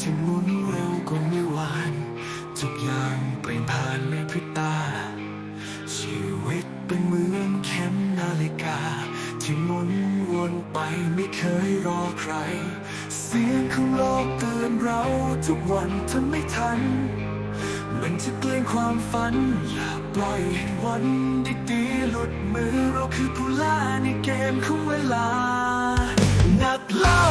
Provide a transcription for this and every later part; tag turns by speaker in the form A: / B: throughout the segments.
A: ที่หมุนเร็วกว่าเมื่อวาน ทุกอย่างเปลี่ยนผ่านในพริบตา ชีวิตเป็นเหมือนเข็มนาฬิกา ที่หมุนวนไปไม่เคยรอใคร เสียงของโลกเตือนเราทุกวันทำไม่ทันมันจะเกลี้ยงความฝัน อย่าปล่อยให้วันดีๆหลุดมือเราคือผู้ล่าในเกมของเวลา นักเล่า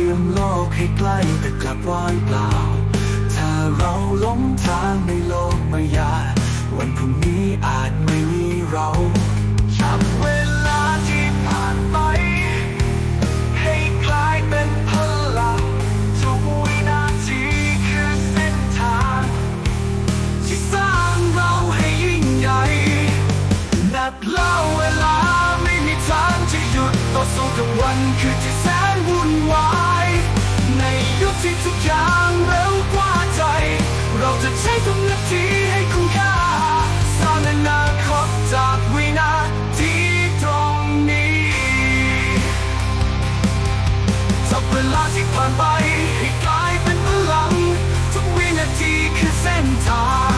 A: ชื่อมโลกให้ใกล้แต่กลับว่างเปล่า ถ้าเราหลงทางในโลกมายา วันพรุ่งนี้อาจไม่มีเราจับเวลาที่ผ่านไป ให้กลายเป็นพลังทุกวินาทีคือเส้นทางที่สร้างเราให้ยิ่งใหญ่ นักเล่าเวลาไม่มีทางจะหยุดต่อสู้กับวันคือที่แสนวุ่นวาย ที่ทุกอย่างเร็วกว่าใจ เราจะใช้ทุกนาทีให้คุ้มค่าสร้างอนาคตจากวินาทีตรงนี้จับเวลาที่ผ่านไปให้กลายเป็นพลัง ทุกวินาทีคือเส้นทาง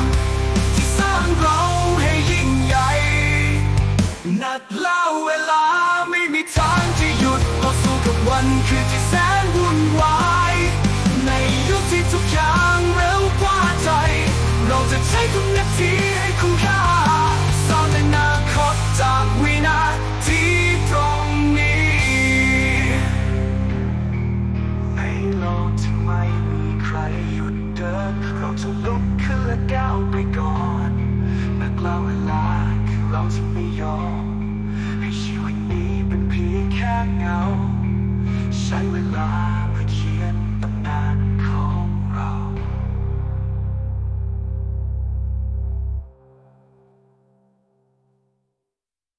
A: ที่สร้างเราให้ยิ่งใหญ่ นักเล่าเวลาไม่มีทางที่หยุดต่อสู้กับวันคือที่แสนวุ่นวาย ช้ทุกนาทีให้คุ้มค่าสร้างอนาคตจากวินาทีตรงนี้ในโลกที่ไม่มีใครหยุดเดินเราจะลุกขึ้นและก้าวไปก่อนนักเล่าเวลาคือเราจะไม่ยอมให้ชีวิตนี้เป็นเพียงแค่เงา ใช้เวลา